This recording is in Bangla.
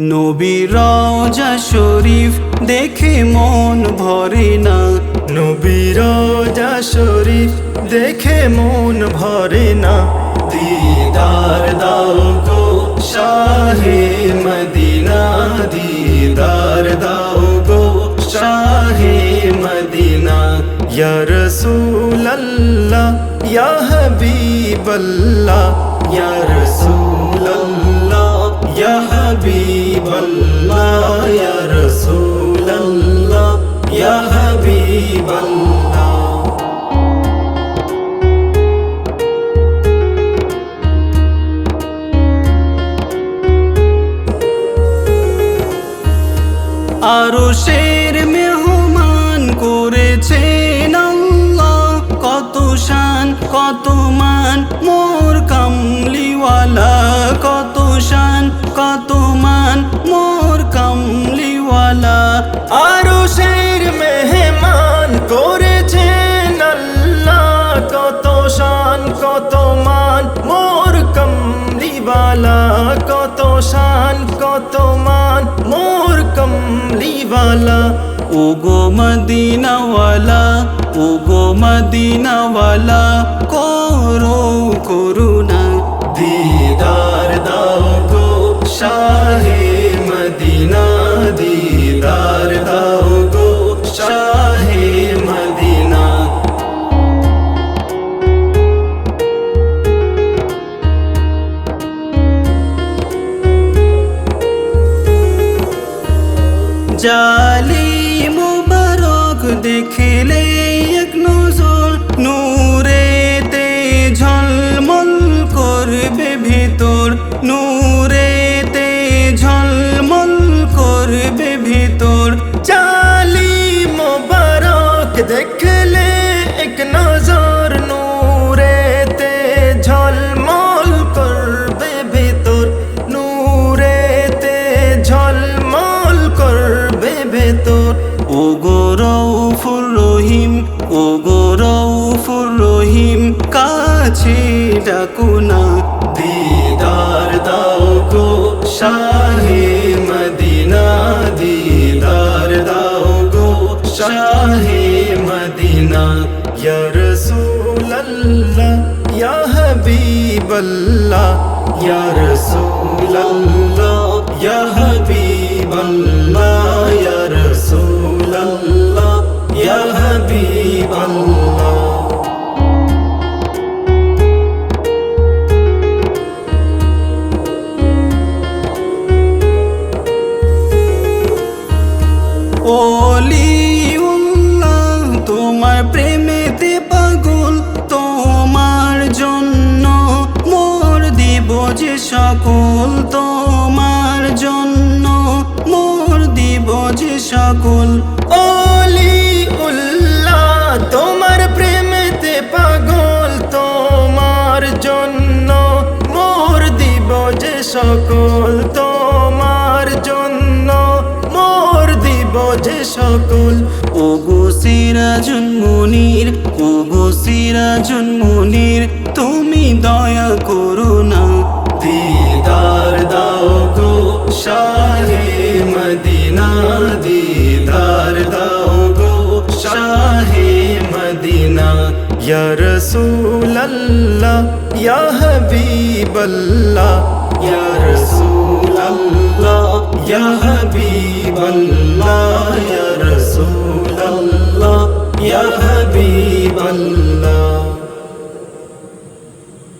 নবীর রওজা শরীফ দেখে মন ভরে না। নবীর রোজা শরীফ দেখে মন ভরে না। দিদার দাও গো শাহে মদিনা, দিদার দাও গো শাহে মদিনা। ইয়া রাসূলাল্লাহ, ইয়া হাবিবাল্লাহ, ইয়া রাসূলাল্লাহ, ইয়া হাবিবাল্লাহ ইয়া আরও শের মেহমান করেছেন আল্লাহ কত শান কত মান। আরও শের মেহমান করেছেন আল্লাহ, কত শান, কত মান। মোর কমলিওয়ালা, কত শান, কত মান। মোর কমলিওয়ালা ও গো মদিনাওয়ালা ও গো মদিনাওয়ালা, করো করুণা, দিদার দাও গো শাহে গো শাহে মদিনা মোবারক দেখলে এক নজর নূরেতে ঝলমল করবে ভিতর নূরেতে ঝলমল করবে ভেতর ও গো রৌফুর রহিম ও গো রৌফুর রহিম কাছে ডাকুনা দিদার দাও গো শাহে মদিনা দিদার দাও গো শাহে মদিনা ইয়া রাসূলাল্লাহ ইয়া হাবিবাল্লাহ ইয়া রাসূলাল্লাহ ইয়া হাবিবাল্লাহ সকল ওলি উল্লাহ, তোমার প্রেমেতে পাগল, তোমার জন্য মোর দিব যে সকল, তোমার জন্য মোর দিব যে সকল। ও গো সিরাজুন মুনির ও গো সিরাজুন মুনির, তুমি দয়া করো ইয়া রাসূলাল্লাহ ইয়া হাবিবাল্লাহ ইয়া রাসূলাল্লাহ ইয়া হাবিবাল্লাহ ইয়া রাসূলাল্লাহ ইয়া হাবিবাল্লাহ